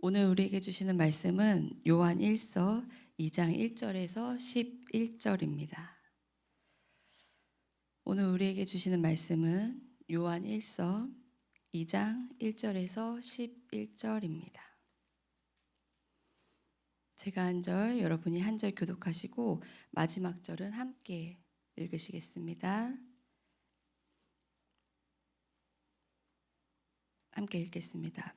오늘 우리에게 주시는 말씀은 요한 1서 2장 1절에서 11절입니다. 오늘 우리에게 주시는 말씀은 요한 1서 2장 1절에서 11절입니다. 제가 한 절, 여러분이 한 절 교독하시고 마지막 절은 함께 읽으시겠습니다. 함께 읽겠습니다.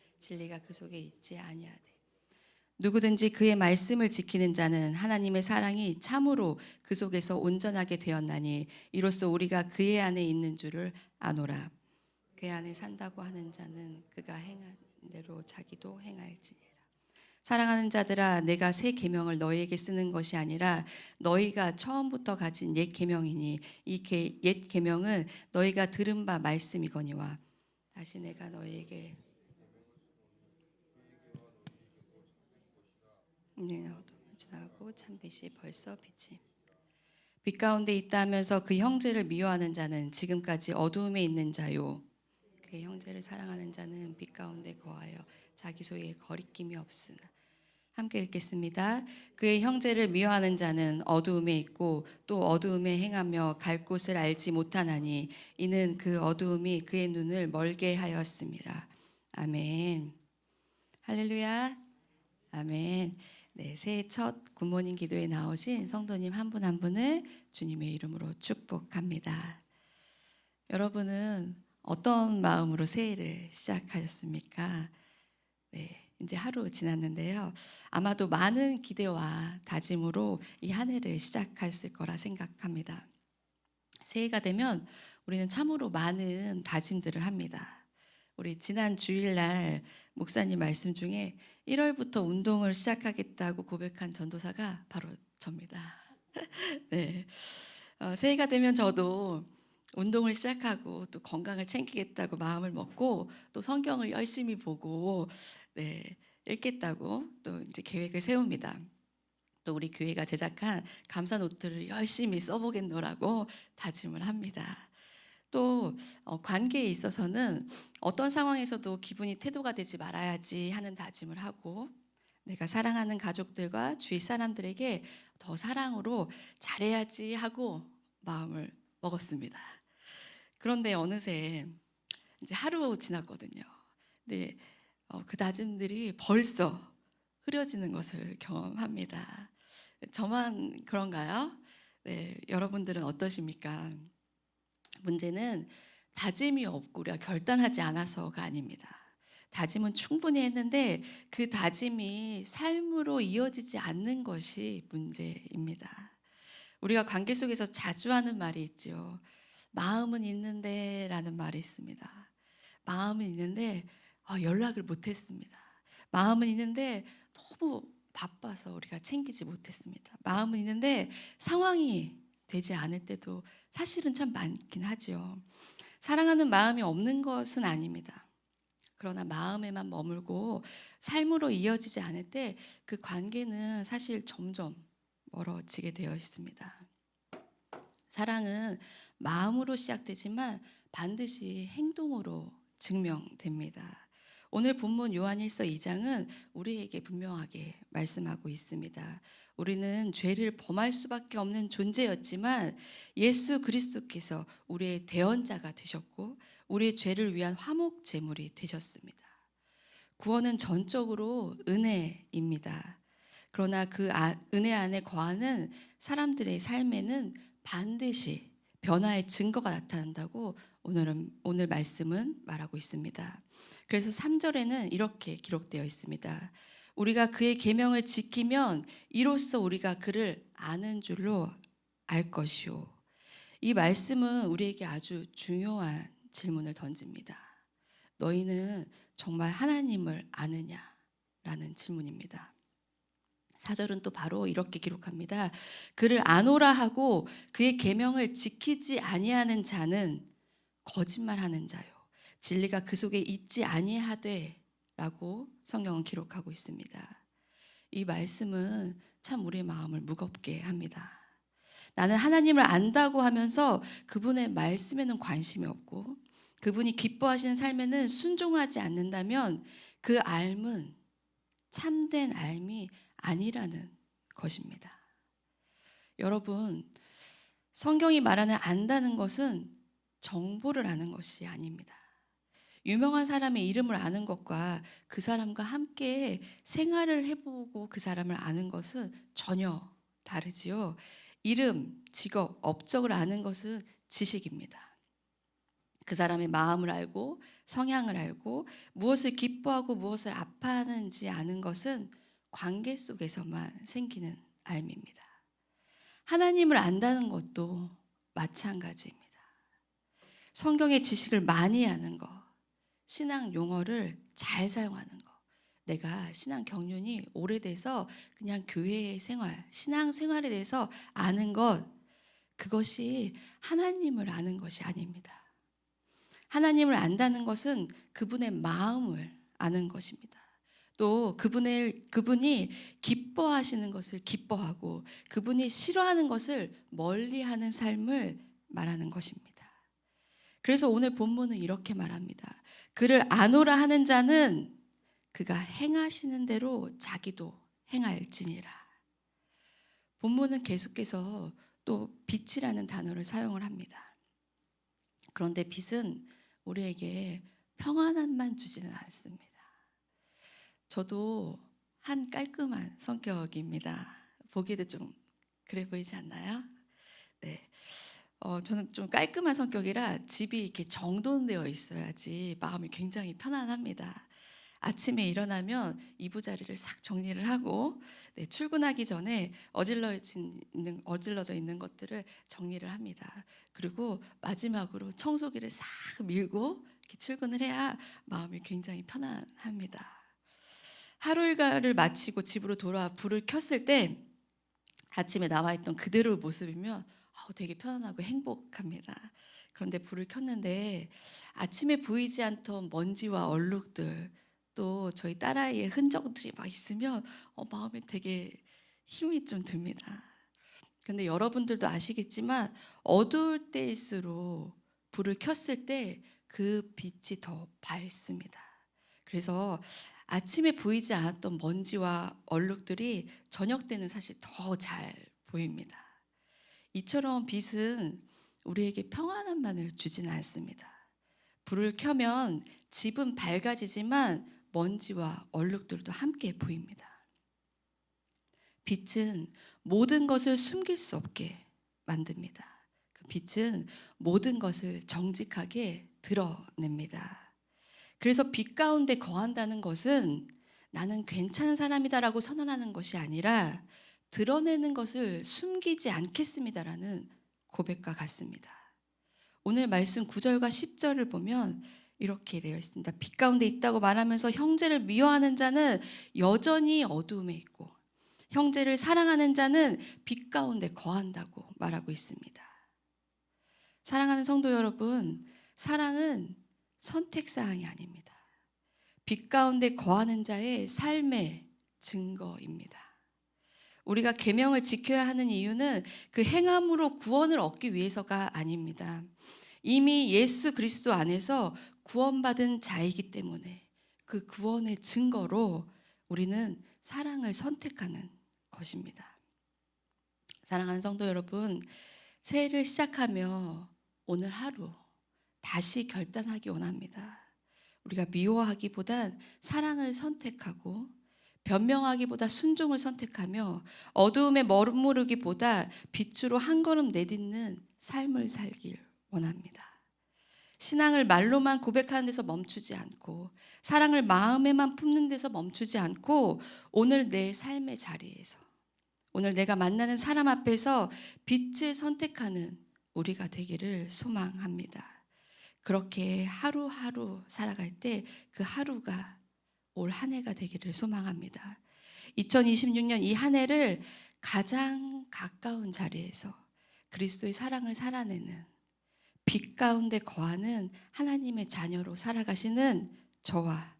진리가 그 속에 있지 아니하되. 누구든지 그의 말씀을 지키는 자는 하나님의 사랑이 참으로 그 속에서 온전하게 되었나니 이로써 우리가 그의 안에 있는 줄을 아노라. 그의 안에 산다고 하는 자는 그가 행한 대로 자기도 행할지니라. 사랑하는 자들아 내가 새 계명을 너희에게 쓰는 것이 아니라 너희가 처음부터 가진 옛 계명이니 이 옛 계명은 너희가 들은 바 말씀이거니와 다시 내가 너희에게 지나고 참빛이 벌써 빛이 빛 가운데 있다 하면서 그 형제를 미워하는 자는 지금까지 어두움에 있는 자요 그의 형제를 사랑하는 자는 빛 가운데 거하여 자기 소유에 거리낌이 없으나 함께 읽겠습니다. 그의 형제를 미워하는 자는 어두움에 있고 또 어두움에 행하며 갈 곳을 알지 못하나니 이는 그 어두움이 그의 눈을 멀게 하였습니다. 아멘. 할렐루야. 아멘. 네, 새해 첫 굿모닝 기도에 나오신 성도님 한 분 한 분을 주님의 이름으로 축복합니다. 여러분은 어떤 마음으로 새해를 시작하셨습니까? 네. 이제 하루 지났는데요. 아마도 많은 기대와 다짐으로 이 한 해를 시작했을 거라 생각합니다. 새해가 되면 우리는 참으로 많은 다짐들을 합니다. 우리 지난 주일날 목사님 말씀 중에 1월부터 운동을 시작하겠다고 고백한 전도사가 바로 접니다. 네. 어, 새해가 되면 저도 운동을 시작하고 또 건강을 챙기겠다고 마음을 먹고 또 성경을 열심히 보고 네, 읽겠다고 또 이제 계획을 세웁니다. 또 우리 교회가 제작한 감사 노트를 열심히 써보겠노라고 다짐을 합니다. 또 어, 관계에 있어서는 어떤 상황에서도 기분이 태도가 되지 말아야지 하는 다짐을 하고 내가 사랑하는 가족들과 주위 사람들에게 더 사랑으로 잘해야지 하고 마음을 먹었습니다. 그런데 어느새 이제 하루 지났거든요. 근데 어, 그 다짐들이 벌써 흐려지는 것을 경험합니다. 저만 그런가요? 네, 여러분들은 어떠십니까? 문제는 다짐이 없고 우리가 결단하지 않아서가 아닙니다. 다짐은 충분히 했는데 그 다짐이 삶으로 이어지지 않는 것이 문제입니다. 우리가 관계 속에서 자주 하는 말이 있죠. 마음은 있는데 라는 말이 있습니다. 마음은 있는데 아, 연락을 못했습니다. 마음은 있는데 너무 바빠서 우리가 챙기지 못했습니다. 마음은 있는데 상황이 되지 않을 때도 사실은 참 많긴 하죠. 사랑하는 마음이 없는 것은 아닙니다. 그러나 마음에만 머물고 삶으로 이어지지 않을 때 그 관계는 사실 점점 멀어지게 되어 있습니다. 사랑은 마음으로 시작되지만 반드시 행동으로 증명됩니다. 오늘 본문 요한일서 2장은 우리에게 분명하게 말씀하고 있습니다. 우리는 죄를 범할 수밖에 없는 존재였지만 예수 그리스도께서 우리의 대언자가 되셨고 우리의 죄를 위한 화목 제물이 되셨습니다. 구원은 전적으로 은혜입니다. 그러나 그 아, 은혜 안에 거하는 사람들의 삶에는 반드시 변화의 증거가 나타난다고 오늘은 오늘 말씀은 말하고 있습니다. 그래서 3절에는 이렇게 기록되어 있습니다. 우리가 그의 계명을 지키면 이로써 우리가 그를 아는 줄로 알 것이요. 이 말씀은 우리에게 아주 중요한 질문을 던집니다. 너희는 정말 하나님을 아느냐? 라는 질문입니다. 사절은 또 바로 이렇게 기록합니다. 그를 아노라 하고 그의 계명을 지키지 아니하는 자는 거짓말하는 자요. 진리가 그 속에 있지 아니하되라고 성경은 기록하고 있습니다. 이 말씀은 참 우리의 마음을 무겁게 합니다. 나는 하나님을 안다고 하면서 그분의 말씀에는 관심이 없고 그분이 기뻐하시는 삶에는 순종하지 않는다면 그 알은 참된 알미 아니라는 것입니다. 여러분, 성경이 말하는 안다는 것은 정보를 아는 것이 아닙니다. 유명한 사람의 이름을 아는 것과 그 사람과 함께 생활을 해보고 그 사람을 아는 것은 전혀 다르지요. 이름, 직업, 업적을 아는 것은 지식입니다. 그 사람의 마음을 알고 성향을 알고 무엇을 기뻐하고 무엇을 아파하는지 아는 것은 관계 속에서만 생기는 알미입니다. 하나님을 안다는 것도 마찬가지입니다. 성경의 지식을 많이 아는 것, 신앙 용어를 잘 사용하는 것. 내가 신앙 경륜이 오래돼서 그냥 교회 생활, 신앙 생활에 대해서 아는 것, 그것이 하나님을 아는 것이 아닙니다. 하나님을 안다는 것은 그분의 마음을 아는 것입니다. 또 그분의 그분이 기뻐하시는 것을 기뻐하고 그분이 싫어하는 것을 멀리하는 삶을 말하는 것입니다. 그래서 오늘 본문은 이렇게 말합니다. 그를 아노라 하는 자는 그가 행하시는 대로 자기도 행할지니라. 본문은 계속해서 또 빛이라는 단어를 사용을 합니다. 그런데 빛은 우리에게 평안함만 주지는 않습니다. 저도 한 깔끔한 성격입니다. 보기에도 좀 그래 보이지 않나요? 네. 어, 저는 좀 깔끔한 성격이라 집이 이렇게 정돈되어 있어야지 마음이 굉장히 편안합니다. 아침에 일어나면 이부자리를 싹 정리를 하고 네, 출근하기 전에 어질러진 있는 어질러져 있는 것들을 정리를 합니다. 그리고 마지막으로 청소기를 싹 밀고 출근을 해야 마음이 굉장히 편안합니다. 하루 일과를 마치고 집으로 돌아와 불을 켰을 때 아침에 나와 있던 그대로의 모습이면 되게 편안하고 행복합니다. 그런데 불을 켰는데 아침에 보이지 않던 먼지와 얼룩들 또 저희 딸아이의 흔적들이 막 있으면 어, 마음에 되게 힘이 좀 듭니다. 근데 여러분들도 아시겠지만 어두울 때일수록 불을 켰을 때 그 빛이 더 밝습니다. 그래서 아침에 보이지 않았던 먼지와 얼룩들이 저녁 때는 사실 더 잘 보입니다. 이처럼 빛은 우리에게 평안함만을 주지는 않습니다. 불을 켜면 집은 밝아지지만 먼지와 얼룩들도 함께 보입니다. 빛은 모든 것을 숨길 수 없게 만듭니다. 그 빛은 모든 것을 정직하게 드러냅니다. 그래서 빛 가운데 거한다는 것은 나는 괜찮은 사람이다라고 선언하는 것이 아니라 드러내는 것을 숨기지 않겠습니다라는 고백과 같습니다. 오늘 말씀 9절과 10절을 보면 이렇게 되어 있습니다. 빛 가운데 있다고 말하면서 형제를 미워하는 자는 여전히 어두움에 있고 형제를 사랑하는 자는 빛 가운데 거한다고 말하고 있습니다. 사랑하는 성도 여러분, 사랑은 선택 사항이 아닙니다. 빛 가운데 거하는 자의 삶의 증거입니다. 우리가 계명을 지켜야 하는 이유는 그 행함으로 구원을 얻기 위해서가 아닙니다. 이미 예수 그리스도 안에서 구원받은 자이기 때문에 그 구원의 증거로 우리는 사랑을 선택하는 것입니다. 사랑하는 성도 여러분, 새해를 시작하며 오늘 하루 다시 결단하기 원합니다. 우리가 미워하기보단 사랑을 선택하고 변명하기보다 순종을 선택하며 어두움에 머무르기보다 빛으로 한 걸음 내딛는 삶을 살길 원합니다. 신앙을 말로만 고백하는 데서 멈추지 않고 사랑을 마음에만 품는 데서 멈추지 않고 오늘 내 삶의 자리에서 오늘 내가 만나는 사람 앞에서 빛을 선택하는 우리가 되기를 소망합니다. 그렇게 하루하루 살아갈 때 그 하루가 올 한 해가 되기를 소망합니다. 2026년 이 한 해를 가장 가까운 자리에서 그리스도의 사랑을 살아내는 빛 가운데 거하는 하나님의 자녀로 살아가시는 저와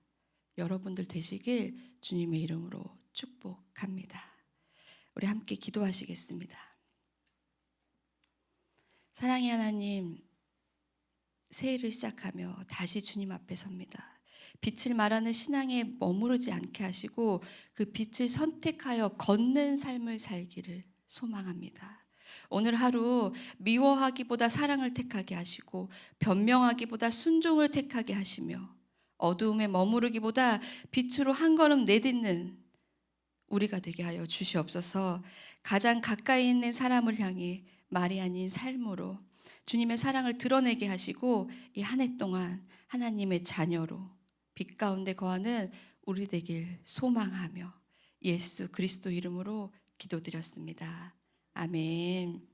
여러분들 되시길 주님의 이름으로 축복합니다. 우리 함께 기도하시겠습니다. 사랑의 하나님, 새해를 시작하며 다시 주님 앞에 섭니다. 빛을 말하는 신앙에 머무르지 않게 하시고 그 빛을 선택하여 걷는 삶을 살기를 소망합니다. 오늘 하루 미워하기보다 사랑을 택하게 하시고 변명하기보다 순종을 택하게 하시며 어두움에 머무르기보다 빛으로 한 걸음 내딛는 우리가 되게 하여 주시옵소서. 가장 가까이 있는 사람을 향해 말이 아닌 삶으로 주님의 사랑을 드러내게 하시고 이 한 해 동안 하나님의 자녀로 빛 가운데 거하는 우리 되길 소망하며 예수 그리스도 이름으로 기도드렸습니다. 아멘.